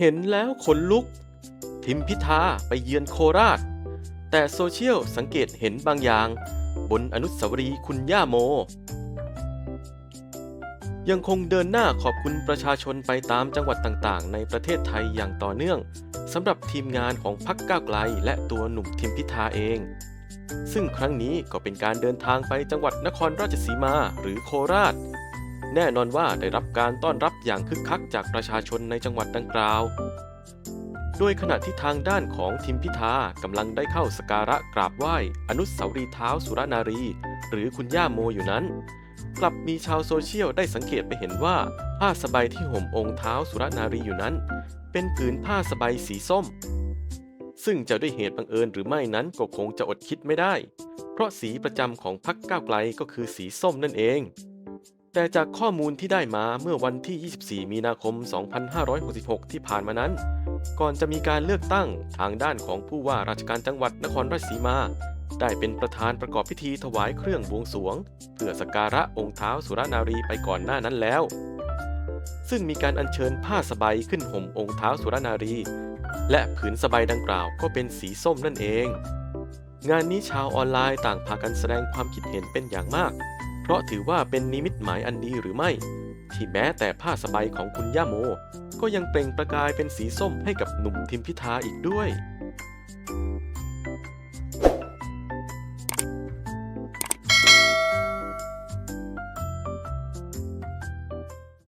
เห็นแล้วขนลุก ทิมพิธาไปเยือนโคราช แต่โซเชียลสังเกตเห็นบางอย่าง บนอนุสาวรีย์คุณย่าโม ยังคงเดินหน้าขอบคุณประชาชนไปตามจังหวัดต่างๆ ในประเทศไทยอย่างต่อเนื่องสำหรับทีมงานของพักก้าวไกล และตัวหนุ่มทิมพิธาเอง ซึ่งครั้งนี้ก็เป็นการเดินทางไปจังหวัดนครราชสีมาหรือโคราช แน่นอนว่าได้รับการต้อนรับอย่างคึกคักจากประชาชนในจังหวัดดังกล่าว โดยขณะที่ทางด้านของทิมพิธากำลังได้เข้าสการะกราบไหว้อนุสาวรีย์เท้าสุรนารี หรือคุณย่าโมอยู่นั้น กลับมีชาวโซเชียลได้สังเกตไปเห็นว่าผ้าสบายที่ห่มองค์เท้าสุรนารีอยู่นั้น เป็นผืนผ้าสบายสีส้มซึ่งจะด้วยเหตุบังเอิญหรือไม่นั้นก็คงจะอดคิดไม่ได้ เพราะสีประจำของพรรคก้าวไกลก็คือสีส้มนั่นเอง แต่จากข้อมูลที่ได้มาเมื่อวันที่ 24 มีนาคม 2566 ที่ผ่านมานั้น ก่อนจะมีการเลือกตั้งทางด้านของผู้ว่าราชการจังหวัดนครราชสีมา ได้เป็นประธานประกอบพิธีถวายเครื่องบวงสรวง เพื่อสักการะองค์เท้าสุรนารีไปก่อนหน้านั้นแล้ว ซึ่งมีการอัญเชิญผ้าสบายขึ้นห่มองค์เท้าสุรนารี และผืนสบายดังกล่าวก็เป็นสีส้มนั่นเอง งานนี้ชาวออนไลน์ต่างพากันแสดงความคิดเห็นเป็นอย่างมาก เพราะถือว่าเป็นนิมิตหมายอันดีหรือไม่ ที่แม้แต่ผ้าสบายของคุณย่าโม ก็ยังเปล่งประกายเป็นสีส้มให้กับหนุ่มทิมพิธาอีกด้วย